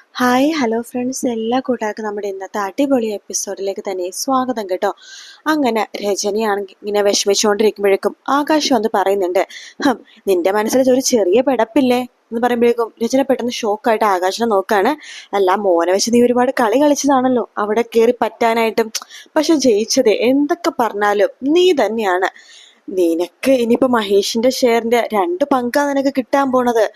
Hi hello friends എല്ലാ കൂട്ടുകാർക്കും നമ്മുടെ ഇന്നത്തെ അടിപൊളി എപ്പിസോഡിലേക്ക് തന്നെ സ്വാഗതം കേട്ടോ. അങ്ങനെ രജനിയാണെങ്കിൽ ഇങ്ങനെ വിഷമിച്ചുകൊണ്ടിരിക്കുമ്പോഴേക്കും ആകാശം വന്ന് പറയുന്നുണ്ട് നിന്റെ മനസ്സിൽ ഒരു ചെറിയ പിടപ്പില്ലേ? എന്ന് പറയുമ്പോഴേക്കും രചന പെട്ടെന്ന് ഷോക്കായിട്ട് ആകാശനെ നോക്കാണ്. അല്ല മോനെ വെച്ച് നീ ഒരുപാട് കളി കളിച്ചതാണല്ലോ. അവിടെ കയറി പറ്റാനായിട്ടും പക്ഷെ ജയിച്ചത് എന്തൊക്കെ പറഞ്ഞാലും നീ തന്നെയാണ്. നിനക്ക് ഇനിയിപ്പോ മഹേഷിന്റെ ഷെയറിന്റെ രണ്ട് പങ്കാ നിനക്ക് കിട്ടാൻ പോണത്.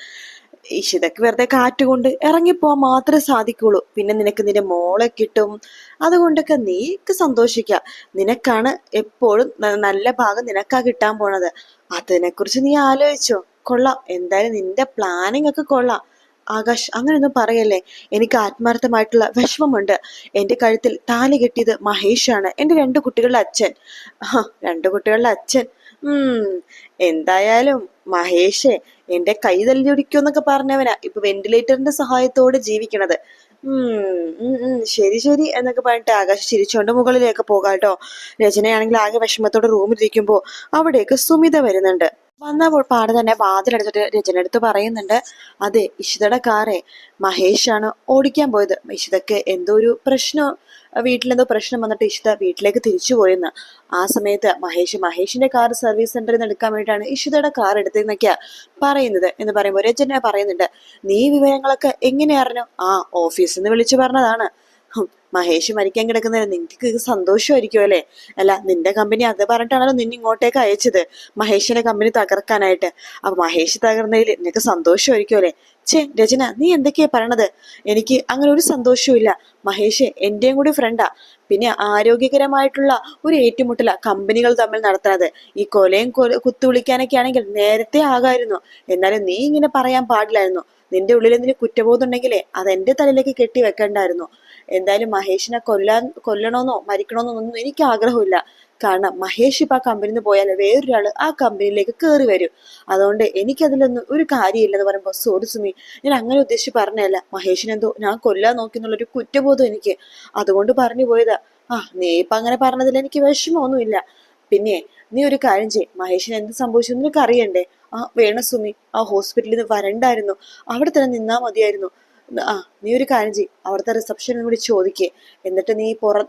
ഇഷിതക്ക് വെറുതെ കാറ്റ് കാറ്റുകൊണ്ട് ഇറങ്ങിപ്പോവാൻ മാത്രമേ സാധിക്കുള്ളൂ. പിന്നെ നിനക്ക് നിന്റെ മോളെ കിട്ടും. അതുകൊണ്ടൊക്കെ നീക്ക് സന്തോഷിക്ക. നിനക്കാണ് എപ്പോഴും നല്ല ഭാഗം നിനക്കാ കിട്ടാൻ പോണത്. അതിനെക്കുറിച്ച് നീ ആലോചിച്ചോ. കൊള്ളാം. എന്തായാലും നിന്റെ പ്ലാനിങ് ഒക്കെ കൊള്ളാം. ആകാശ് അങ്ങനെയൊന്നും പറയല്ലേ. എനിക്ക് ആത്മാർത്ഥമായിട്ടുള്ള വിഷമമുണ്ട്. എന്റെ കഴുത്തിൽ താലി കെട്ടിയത് മഹേഷാണ്. എന്റെ രണ്ട് കുട്ടികളുടെ അച്ഛൻ. രണ്ടു കുട്ടികളുടെ അച്ഛൻ. എന്തായാലും മഹേഷേ എന്റെ കൈ തല്ലിയൊടിക്കുമെന്നൊക്കെ പറഞ്ഞവനാ ഇപ്പൊ വെന്റിലേറ്ററിന്റെ സഹായത്തോടെ ജീവിക്കണത്. ശരി ശരി എന്നൊക്കെ പറഞ്ഞിട്ട് ആകാശ് ചിരിച്ചോണ്ട് മുകളിലേക്ക് പോകാട്ടോ രചനയാണെങ്കിൽ ആകെ വിഷമത്തോടെ റൂമിലിരിക്കുമ്പോ അവിടേക്ക് സുമിത വരുന്നുണ്ട്. വന്ന പാട് തന്നെ വാതിലെടുത്തിട്ട് രചന എടുത്ത് പറയുന്നുണ്ട് അതെ ഇഷിതയുടെ കാറേ മഹേഷാണ് ഓടിക്കാൻ പോയത്. ഇഷിതക്ക് എന്തോ ഒരു പ്രശ്നം വീട്ടിലെന്തോ പ്രശ്നം വന്നിട്ട് ഇഷിത വീട്ടിലേക്ക് തിരിച്ചു പോയെന്ന്. ആ സമയത്ത് മഹേഷ് മഹേഷിന്റെ കാർ സർവീസ് സെന്ററിൽ നിന്ന് എടുക്കാൻ വേണ്ടിയിട്ടാണ് ഇഷിതയുടെ കാർ എടുത്തതെന്നൊക്കെയാ പറയുന്നത് എന്ന് പറയുമ്പോൾ രചന പറയുന്നുണ്ട് നീ വിവരങ്ങളൊക്കെ എങ്ങനെ അറിഞ്ഞു? ആ ഓഫീസിൽ നിന്ന് വിളിച്ചു പറഞ്ഞതാണ്. മഹേഷ് മരിക്കാൻ കിടക്കുന്നതിന് നിനക്ക് സന്തോഷമായിരിക്കും അല്ലേ? അല്ല നിന്റെ കമ്പനി അത് പറഞ്ഞിട്ടാണല്ലോ നിന്നെ ഇങ്ങോട്ടേക്ക് അയച്ചത്. മഹേഷിന്റെ കമ്പനി തകർക്കാനായിട്ട്. അപ്പൊ മഹേഷ് തകർന്നതിൽ നിനക്ക് സന്തോഷമായിരിക്കും അല്ലേ? ചേ രചന നീ എന്തൊക്കെയാ പറയണത്? എനിക്ക് അങ്ങനെ ഒരു സന്തോഷവും മഹേഷ് എന്റെയും കൂടി ഫ്രണ്ടാ പിന്നെ ആരോഗ്യകരമായിട്ടുള്ള ഒരു ഏറ്റുമുട്ടല കമ്പനികൾ തമ്മിൽ നടത്തുന്നത്. ഈ കൊലയും കൊല കുത്തുവിളിക്കാനൊക്കെ ആണെങ്കിൽ നേരത്തെ ആകായിരുന്നു. എന്നാലും നീ ഇങ്ങനെ പറയാൻ പാടില്ലായിരുന്നു. നിന്റെ ഉള്ളിൽ എന്തെങ്കിലും കുറ്റബോധം ഉണ്ടെങ്കിലേ അത് എന്റെ തലയിലേക്ക് കെട്ടി വെക്കണ്ടായിരുന്നു എന്തായാലും മഹേഷിനെ കൊല്ലാൻ കൊല്ലണമെന്നോ മരിക്കണമെന്നോ ഒന്നും എനിക്ക് ആഗ്രഹമില്ല. കാരണം മഹേഷ് ഇപ്പൊ ആ കമ്പനിയിൽ നിന്ന് പോയാൽ വേറൊരാൾ ആ കമ്പനിയിലേക്ക് കയറി വരും. അതുകൊണ്ട് എനിക്കതിലൊന്നും ഒരു കാര്യമില്ലെന്ന് പറയുമ്പോൾ സോറി സുമി ഞാൻ അങ്ങനെ ഉദ്ദേശിച്ച് പറഞ്ഞതല്ല. മഹേഷിനെന്തോ ഞാൻ കൊല്ലാൻ നോക്കി എന്നുള്ളൊരു കുറ്റബോധം എനിക്ക്. അതുകൊണ്ട് പറഞ്ഞു പോയതാ. ആ നീ ഇപ്പൊ അങ്ങനെ പറഞ്ഞതിൽ എനിക്ക് വിഷമമൊന്നുമില്ല. പിന്നെ നീ ഒരു കാര്യം ചെയ് മഹേഷിന് എന്ത് സംഭവിച്ചു നിനക്ക് അറിയണ്ടേ? ആ വേണ സുമി ആ ഹോസ്പിറ്റലിൽ നിന്ന് വരണ്ടായിരുന്നു. അവിടെ തന്നെ നിന്നാ മതിയായിരുന്നു. ആ നീ ഒരു കാര്യം ചെയ്യ്. അവിടുത്തെ റിസപ്ഷനിൽ കൂടി ചോദിക്കേ. എന്നിട്ട് നീ പുറ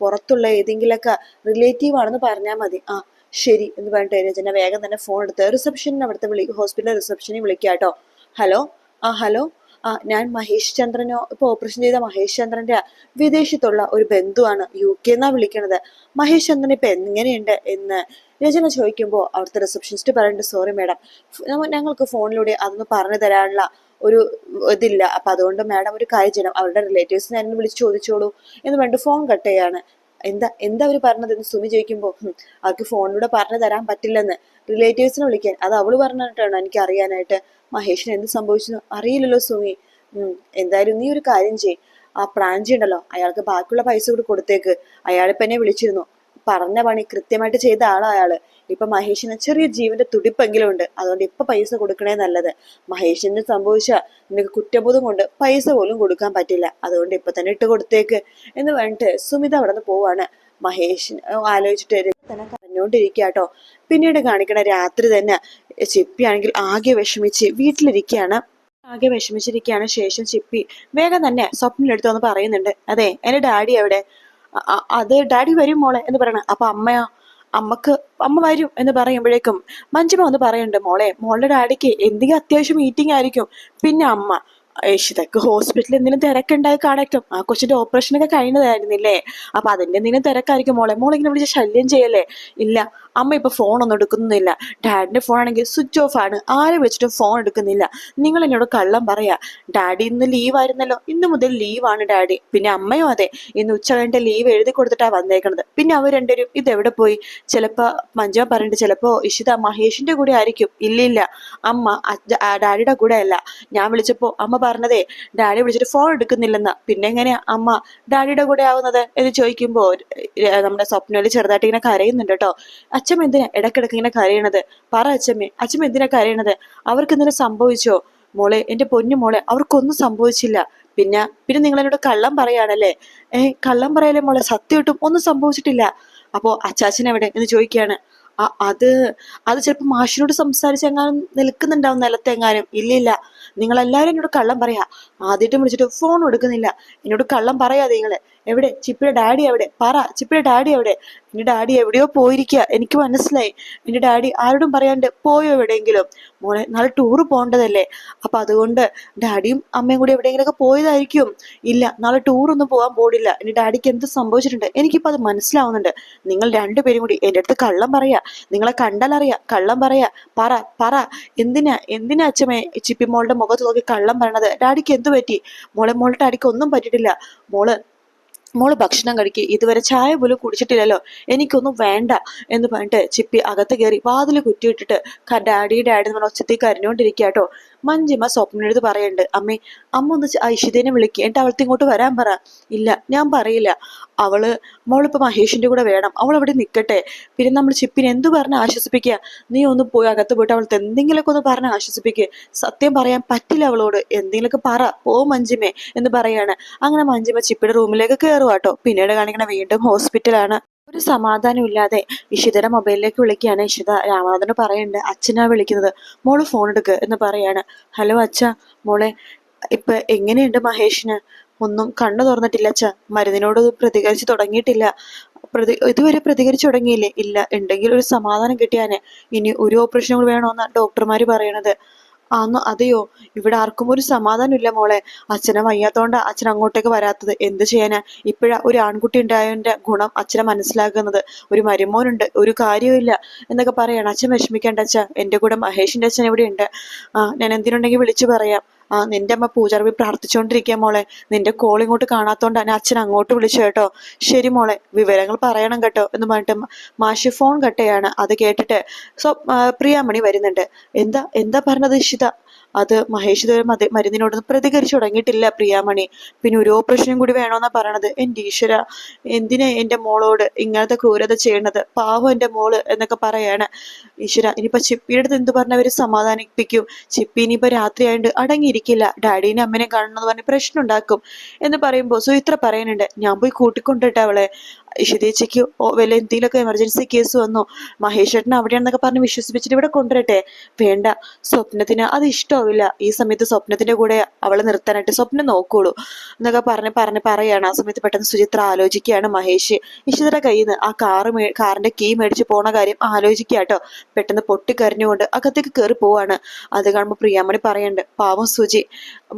പുറത്തുള്ള ഏതെങ്കിലുമൊക്കെ റിലേറ്റീവ് ആണെന്ന് പറഞ്ഞാൽ മതി. ആ ശരി എന്ന് പറഞ്ഞിട്ട് രചന വേഗം തന്നെ ഫോൺ എടുത്ത് റിസപ്ഷനിൽ അവിടുത്തെ വിളി ഹോസ്പിറ്റൽ റിസപ്ഷനിൽ വിളിക്കാട്ടോ ഹലോ? ആ ഹലോ? ആ ഞാൻ മഹേഷ് ചന്ദ്രനോ ഇപ്പൊ ഓപ്പറേഷൻ ചെയ്ത മഹേഷ് ചന്ദ്രന്റെ വിദേശത്തുള്ള ഒരു ബന്ധുവാണ് യു കെ എന്നാ വിളിക്കണത്. മഹേഷ് ചന്ദ്രൻ ഇപ്പൊ എങ്ങനെയുണ്ട് എന്ന് രചന ചോദിക്കുമ്പോൾ അവിടുത്തെ റിസപ്ഷനിസ്റ്റ് പറയുന്നുണ്ട് സോറി മാഡം ഞങ്ങൾക്ക് ഫോണിലൂടെ അതൊന്ന് പറഞ്ഞു തരാനുള്ള ഒരു ഇതില്ല. അപ്പൊ അതുകൊണ്ട് മാഡം ഒരു കാര്യം ചെയ്യണം. അവരുടെ റിലേറ്റീവ്സിനെ എന്നെ വിളിച്ച് ചോദിച്ചോളൂ എന്ന് പറഞ്ഞിട്ട് ഫോൺ കട്ട് ചെയ്യാണ്. എന്താ എന്താ അവർ പറഞ്ഞത് എന്ന് സുമി ചോദിക്കുമ്പോൾ "ഹും, അവർക്ക് ഫോണിലൂടെ പറഞ്ഞു തരാൻ പറ്റില്ലെന്ന്. റിലേറ്റീവ്സിനെ വിളിക്കാൻ. അത് അവൾ പറഞ്ഞിട്ടാണ് എനിക്ക് അറിയാനായിട്ട് മഹേഷിന് എന്ത് സംഭവിച്ചു അറിയില്ലല്ലോ സുമി. എന്തായാലും നീ ഒരു കാര്യം ചെയ്യ്. ആ പ്രാഞ്ചി ഉണ്ടല്ലോ അയാൾക്ക് ബാക്കിയുള്ള പൈസ കൂടി കൊടുത്തേക്ക്. അയാളിപ്പോ എന്നെ വിളിച്ചിരുന്നു. പറഞ്ഞ പണി കൃത്യമായിട്ട് ചെയ്ത ആളാണ് അയാൾ ഇപ്പൊ മഹേഷിന് ചെറിയ ജീവന്റെ തുടിപ്പെങ്കിലും ഉണ്ട് അതുകൊണ്ട് ഇപ്പൊ പൈസ കൊടുക്കണേ നല്ലത്. മഹേഷിന് സംഭവിച്ച നിനക്ക് കുറ്റബോധം കൊണ്ട് പൈസ പോലും കൊടുക്കാൻ പറ്റില്ല. അതുകൊണ്ട് ഇപ്പൊ തന്നെ ഇട്ട് കൊടുത്തേക്ക് എന്ന് പറഞ്ഞിട്ട് സുമിത അവിടെ നിന്ന് പോവാണ്. മഹേഷിന് ആലോചിച്ചിട്ട് തന്നെ തന്നെ കേട്ടോ പിന്നീട് കാണിക്കണ രാത്രി തന്നെ ചിപ്പിയാണെങ്കിൽ ആകെ വിഷമിച്ച് വീട്ടിലിരിക്കുകയാണ് ആകെ വിഷമിച്ചിരിക്കുകയാണ് ശേഷം ചിപ്പി വേഗം തന്നെ സ്വപ്നം വന്ന് പറയുന്നുണ്ട്. അതെ എന്റെ ഡാഡി എവിടെ? അത് ഡാഡി വരും മോളെ എന്ന് പറയണം. അപ്പൊ അമ്മയോ അമ്മയ്ക്ക് അമ്മ വരും എന്ന് പറയുമ്പോഴേക്കും മഞ്ജുമ ഒന്ന് പറയണ്ട് മോളെ മോളുടെ ഡാഡിക്ക് എന്തെങ്കിലും അത്യാവശ്യം മീറ്റിംഗ് ആയിരിക്കും. പിന്നെ അമ്മ ഇതൊക്കെ ഹോസ്പിറ്റലിൽ എന്തെങ്കിലും തിരക്കുണ്ടായി കാണട്ടും. ആ കൊച്ചിന്റെ ഓപ്പറേഷനൊക്കെ കഴിഞ്ഞതായിരുന്നില്ലേ? അപ്പൊ അതിന്റെ എന്തെങ്കിലും തിരക്കായിരിക്കും മോളെ. മോളെ ഇങ്ങനെ വിളിച്ച് ശല്യം ചെയ്യല്ലേ? ഇല്ല അമ്മ ഇപ്പോൾ ഫോണൊന്നും എടുക്കുന്നില്ല. ഡാഡിന്റെ ഫോണാണെങ്കിൽ സ്വിച്ച് ഓഫ് ആണ്. ആരെ വെച്ചിട്ട് ഫോൺ എടുക്കുന്നില്ല. നിങ്ങൾ എന്നോട് കള്ളം പറയാ. ഡാഡി ഇന്ന് ലീവായിരുന്നല്ലോ ഇന്ന് മുതൽ ലീവാണ് ഡാഡി പിന്നെ അമ്മയും അതെ. ഇന്ന് ഉച്ച കഴിഞ്ഞിട്ട് ലീവ് എഴുതി കൊടുത്തിട്ടാണ് വന്നേക്കണത്. പിന്നെ അവർ രണ്ടുപേരും ഇതെവിടെ പോയി? ചിലപ്പോൾ മഞ്ജു പറഞ്ഞിട്ട് ചിലപ്പോൾ ഇഷിത മഹേഷിന്റെ കൂടെ ആയിരിക്കും. ഇല്ല ഇല്ല അമ്മ ഡാഡിയുടെ കൂടെ അല്ല. ഞാൻ വിളിച്ചപ്പോൾ അമ്മ പറഞ്ഞതേ ഡാഡി വിളിച്ചിട്ട് ഫോൺ എടുക്കുന്നില്ലെന്ന്. പിന്നെ എങ്ങനെയാ അമ്മ ഡാഡിയുടെ കൂടെ ആവുന്നത് എന്ന് ചോദിക്കുമ്പോൾ നമ്മുടെ സ്വപ്നയിൽ ചെറുതായിട്ട് ഇങ്ങനെ കരയുന്നുണ്ട് കേട്ടോ. അച്ഛമ്മ എന്തിനാ ഇടക്കിടക്ക് ഇങ്ങനെ കരയണത്? പറ അച്ഛമ്മേ അച്ഛമ്മ എന്തിനാ കരയണത്? അവർക്ക് എന്തിനാ സംഭവിച്ചോ? മോളെ എന്റെ പൊന്നു മോളെ അവർക്കൊന്നും സംഭവിച്ചില്ല. പിന്നെ പിന്നെ നിങ്ങൾ എന്നോട് കള്ളം പറയാണല്ലേ ഏ കള്ളം പറയല്ലേ മോളെ? സത്യമായിട്ടും ഒന്നും സംഭവിച്ചിട്ടില്ല. അപ്പോ അച്ചാച്ചൻ എവിടെ എന്ന് ചോദിക്കുകയാണ്. അത് അത് ചിലപ്പോ മാഷിനോട് സംസാരിച്ചെങ്ങാനും നിൽക്കുന്നുണ്ടാവും നിലത്തെങ്ങാനും. ഇല്ലില്ല. നിങ്ങളെല്ലാവരും എന്നോട് കള്ളം പറയാ. ആദ്യമായിട്ട് വിളിച്ചിട്ട് ഫോൺ എടുക്കുന്നില്ല. എന്നോട് കള്ളം പറയാതെ നിങ്ങൾ എവിടെ? ചിപ്പിയുടെ ഡാഡി എവിടെ? പറ. ചിപ്പിയുടെ ഡാഡി എവിടെ? എന്റെ ഡാഡി എവിടെയോ പോയിരിക്കുക എനിക്ക് മനസ്സിലായി. എന്റെ ഡാഡി ആരോടും പറയാണ്ട് പോയോ എവിടെയെങ്കിലും? മോനെ നാളെ ടൂറ് പോകേണ്ടതല്ലേ? അപ്പൊ അതുകൊണ്ട് ഡാഡിയും അമ്മയും കൂടി എവിടെയെങ്കിലുമൊക്കെ പോയതായിരിക്കും. ഇല്ല നാളെ ടൂറൊന്നും പോകാൻ പോടില്ല എന്റെ ഡാഡിക്ക് എന്ത് സംഭവിച്ചിട്ടുണ്ട്? എനിക്കിപ്പോ അത് മനസ്സിലാവുന്നുണ്ട്. നിങ്ങൾ രണ്ടുപേരും കൂടി എന്റെ അടുത്ത് കള്ളം പറയാ. നിങ്ങളെ കണ്ടാലറിയാം. കള്ളം പറയാ. പറ പറ. എന്തിനാ? എന്തിനാ അച്ഛമ്മേ? ചിപ്പി മോളുടെ മുഖത്ത് നോക്കി കള്ളം പറയണത്. ഡാഡിക്ക് എന്തു പറ്റി? മോളെ മോളുടെ ഡാഡിക്ക് ഒന്നും പറ്റിയിട്ടില്ല. മോൾ മോൾ ഭക്ഷണം കഴിക്കുക ഇതുവരെ ചായ പോലും കുടിച്ചിട്ടില്ലല്ലോ. എനിക്കൊന്നും വേണ്ട എന്ന് പറഞ്ഞിട്ട് ചിപ്പി അകത്ത് കയറി വാതിൽ കുറ്റിയിട്ടിട്ട് ഡാഡി ഡാഡി എന്ന് പറഞ്ഞ ഒച്ചത്തിൽ കരഞ്ഞുകൊണ്ടിരിക്കുക കേട്ടോ മഞ്ജിമ സ്വപ്നടുത്ത് പറയണ്ട് അമ്മേ അമ്മ ഒന്ന് ഐശ്വര്യനെ വിളിക്കുക എന്നിട്ട് അവൾക്ക് ഇങ്ങോട്ട് വരാൻ പറ. ഇല്ല ഞാൻ പറയില്ല. അവൾ മോളിപ്പോ മഹേഷിന്റെ കൂടെ വേണം. അവൾ അവിടെ നിൽക്കട്ടെ പിന്നെ നമ്മൾ ചിപ്പിനെ എന്തു പറഞ്ഞ് ആശ്വസിപ്പിക്കുക നീ ഒന്ന് പോയി അകത്ത് പോയിട്ട് അവൾക്ക് എന്തെങ്കിലുമൊക്കെ ഒന്ന് പറഞ്ഞ് ആശ്വസിപ്പിക്കുക സത്യം പറയാൻ പറ്റില്ല അവളോട്. എന്തെങ്കിലുമൊക്കെ പറ. പോ മഞ്ജിമേ എന്ന് പറയാണ്. അങ്ങനെ മഞ്ജിമ ചിപ്പിയുടെ റൂമിലേക്ക് കയറുവാട്ടോ പിന്നീട് കാണിക്കണ വീണ്ടും ഹോസ്പിറ്റലാണ്. ഒരു സമാധാനം ഇല്ലാതെ ഇഷിതയുടെ മൊബൈലിലേക്ക് വിളിക്കുകയാണ് ഇഷിത. രാമനാഥന് പറയുന്നുണ്ട് അച്ഛനാ വിളിക്കുന്നത്. മോൾ ഫോൺ എടുക്ക് എന്ന് പറയാണ്. ഹലോ അച്ഛ മോളെ ഇപ്പൊ എങ്ങനെയുണ്ട് മഹേഷിന്? ഒന്നും കണ്ണു തുറന്നിട്ടില്ല അച്ഛ. മരുന്നിനോട് പ്രതികരിച്ചു തുടങ്ങിയിട്ടില്ല. പ്രതി ഇതുവരെ പ്രതികരിച്ചു തുടങ്ങിയില്ലേ? ഇല്ല ഉണ്ടെങ്കിൽ ഒരു സമാധാനം കിട്ടിയാനെ ഇനി ഒരു ഓപ്പറേഷൻ കൂടി വേണമെന്നാണ് ഡോക്ടർമാര് പറയണത്. ആന്നോ അതെയോ? ഇവിടെ ആർക്കും ഒരു സമാധാനമില്ല മോളെ. അച്ഛനെ വയ്യാത്തോണ്ട അച്ഛൻ അങ്ങോട്ടേക്ക് വരാത്തത്. എന്ത് ചെയ്യാനാ? ഇപ്പോഴാ ഒരു ആൺകുട്ടി ഉണ്ടായതിന്റെ ഗുണം അച്ഛനെ മനസ്സിലാക്കുന്നത് ഒരു മരുമോനുണ്ട് ഒരു കാര്യമില്ല എന്നൊക്കെ പറയണം. അച്ഛൻ വിഷമിക്കേണ്ട അച്ഛാ. എന്റെ കൂടെ മഹേഷിന്റെ അച്ഛൻ എവിടെയുണ്ട് ആ ഞാൻ എന്തിനുണ്ടെങ്കിൽ വിളിച്ചു പറയാം. ആ നിന്റെ അമ്മ പൂജാർവി പ്രാർത്ഥിച്ചുകൊണ്ടിരിക്കുക മോളെ. നിന്റെ കോൾ ഇങ്ങോട്ട് കാണാത്തോണ്ടാണ് അച്ഛൻ അങ്ങോട്ട് വിളിച്ചു കേട്ടോ. ശരി മോളെ വിവരങ്ങൾ പറയണം കേട്ടോ എന്ന് പറഞ്ഞിട്ട് മാഷി ഫോൺ കട്ടയാണ് അത് കേട്ടിട്ട് സോ പ്രിയാമണി വരുന്നുണ്ട്. എന്താ എന്താ പറഞ്ഞത് ഇഷിത? അത് മഹേഷ് ഇതുവരെ മരുന്നിനോടൊന്നും പ്രതികരിച്ചു തുടങ്ങിയിട്ടില്ല പ്രിയാമണി. പിന്നെ ഒരു ഓപ്പറേഷനും കൂടി വേണോന്നാ പറയണത്. എന്റെ ഈശ്വര എന്തിനാ എന്റെ മോളോട് ഇങ്ങനത്തെ ക്രൂരത ചെയ്യണത്? പാവം എന്റെ മോൾ എന്നൊക്കെ പറയാണ്. ഈശ്വര ഇനിയിപ്പോ ചിപ്പിയുടെ അടുത്ത് എന്ത് പറഞ്ഞവര് സമാധാനിപ്പിക്കും? ചിപ്പി ഇനിയിപ്പോ രാത്രിയായിട്ട് അടങ്ങിയിരിക്കില്ല. ഡാഡീനെ അമ്മനെ കാണണമെന്ന് പറഞ്ഞ് പ്രശ്നം ഉണ്ടാക്കും എന്ന് സോ ഇത്ര പറയുന്നുണ്ട് ഞാൻ പോയി കൂട്ടിക്കൊണ്ടിട്ട് അവളെ. ഇഷിതേച്ചയ്ക്ക് വല്ല എന്തെങ്കിലുമൊക്കെ എമർജൻസി കേസ് വന്നു. മഹേഷ് ചേട്ടൻ അവിടെയാണെന്നൊക്കെ പറഞ്ഞ് വിശ്വസിപ്പിച്ചിട്ട് ഇവിടെ കൊണ്ടുവരട്ടെ. വേണ്ട. സ്വപ്നത്തിന് അത് ഇഷ്ടമാവില്ല ഈ സമയത്ത് സ്വപ്നത്തിന്റെ കൂടെ അവളെ നിർത്താനായിട്ട് സ്വപ്നം നോക്കുള്ളൂ. എന്നൊക്കെ പറഞ്ഞ് പറഞ്ഞ് പറയാണ്. ആ സമയത്ത് പെട്ടെന്ന് സുചിത്ര ആലോചിക്കുകയാണ് മഹേഷ്. ഇഷിതയുടെ കയ്യിൽ നിന്ന് ആ കാറ് കാറിന്റെ കീ മേടിച്ച് പോണ കാര്യം ആലോചിക്കുക കേട്ടോ പെട്ടെന്ന് പൊട്ടിക്കരഞ്ഞുകൊണ്ട് അകത്തേക്ക് കയറി പോവാണ്. അത് കാണുമ്പോൾ പ്രിയാമണി പറയണ്ട് പാവം സുജി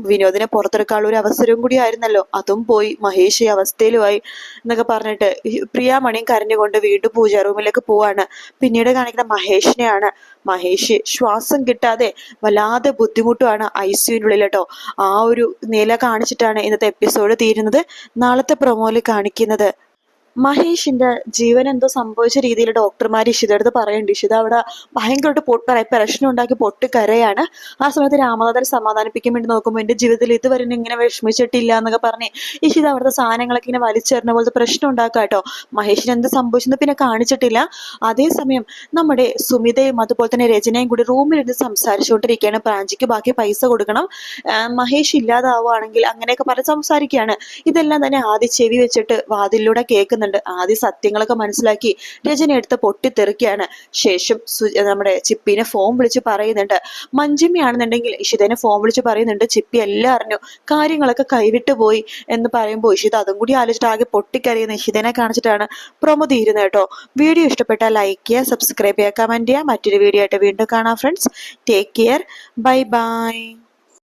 വിനോദിനെ പുറത്തെടുക്കാനുള്ള ഒരു അവസരവും കൂടി ആയിരുന്നല്ലോ. അതും പോയി. മഹേഷ് ഈ അവസ്ഥയിലുമായി. എന്നൊക്കെ പറഞ്ഞിട്ട് പ്രിയാമണിയും കരഞ്ഞുകൊണ്ട് വീണ്ടും പൂജ റൂമിലേക്ക് പോവാണ്. പിന്നീട് കാണിക്കുന്ന മഹേഷിനെയാണ് മഹേഷ് ശ്വാസം കിട്ടാതെ വല്ലാതെ ബുദ്ധിമുട്ടുമാണ് ഐ സിയുനുള്ളിൽ കേട്ടോ ആ ഒരു നില കാണിച്ചിട്ടാണ് ഇന്നത്തെ എപ്പിസോഡ് തീരുന്നത്. നാളത്തെ പ്രൊമോയിൽ കാണിക്കുന്നത്. മഹേഷിന്റെ ജീവൻ എന്തോ സംഭവിച്ച രീതിയിൽ ഡോക്ടർമാർ ഇഷിതടുത്ത് പറയുന്നുണ്ട്. ഇഷിത അവിടെ ഭയങ്കരമായിട്ട് പൊട്ട് പ്രശ്നം ഉണ്ടാക്കി പൊട്ടിക്കരയാണ്. ആ സമയത്ത് രാമനാഥൻ സമാധാനിപ്പിക്കാൻ വേണ്ടി നോക്കുമ്പോൾ എന്റെ ജീവിതത്തിൽ ഇതുവരെ ഇങ്ങനെ വിഷമിച്ചിട്ടില്ല എന്നൊക്കെ പറഞ്ഞ് ഇഷിത അവിടുത്തെ സാധനങ്ങളൊക്കെ ഇങ്ങനെ വലിച്ചെറിഞ്ഞ പോലത്തെ പ്രശ്നം ഉണ്ടാക്കുക കേട്ടോ. മഹേഷിന് എന്ത് സംഭവിച്ചെന്ന് പിന്നെ കാണിച്ചിട്ടില്ല. അതേസമയം നമ്മുടെ സുമിതയും അതുപോലെ തന്നെ രചനയും കൂടി റൂമിലിരുന്ന് സംസാരിച്ചുകൊണ്ടിരിക്കുകയാണ്. പ്രാഞ്ചിക്ക് ബാക്കി പൈസ കൊടുക്കണം. മഹേഷ് ഇല്ലാതാവുകയാണെങ്കിൽ അങ്ങനെയൊക്കെ പറഞ്ഞ് സംസാരിക്കുകയാണ്. ഇതെല്ലാം തന്നെ ആദ്യം ചെവി വെച്ചിട്ട് വാതിലൂടെ കേൾക്കുന്ന പറയുന്നുണ്ട്. ആദ്യം സത്യങ്ങളൊക്കെ മനസ്സിലാക്കി രജനി എടുത്ത് പൊട്ടിത്തെറിക്കുകയാണ്. ശേഷം നമ്മുടെ ചിപ്പിനെ ഫോൺ വിളിച്ച് പറയുന്നുണ്ട്. മഞ്ജിമയാണെന്നുണ്ടെങ്കിൽ ഇഷിതനെ ഫോൺ വിളിച്ച് പറയുന്നുണ്ട്. ചിപ്പി എല്ലാം അറിഞ്ഞു. കാര്യങ്ങളൊക്കെ കൈവിട്ടു പോയി എന്ന് പറയുമ്പോൾ ഇഷിത അതും കൂടി ആലോചിച്ചിട്ട് ആകെ പൊട്ടിക്കറിയുന്ന ഇഷിതനെ കാണിച്ചിട്ടാണ് പ്രൊമോ തീരുന്നത് കേട്ടോ. വീഡിയോ ഇഷ്ടപ്പെട്ടാൽ ലൈക്ക് ചെയ്യുക സബ്സ്ക്രൈബ് ചെയ്യുക കമന്റ് ചെയ്യുക. മറ്റൊരു വീഡിയോ ആയിട്ട് വീണ്ടും കാണാം friends take care bye bye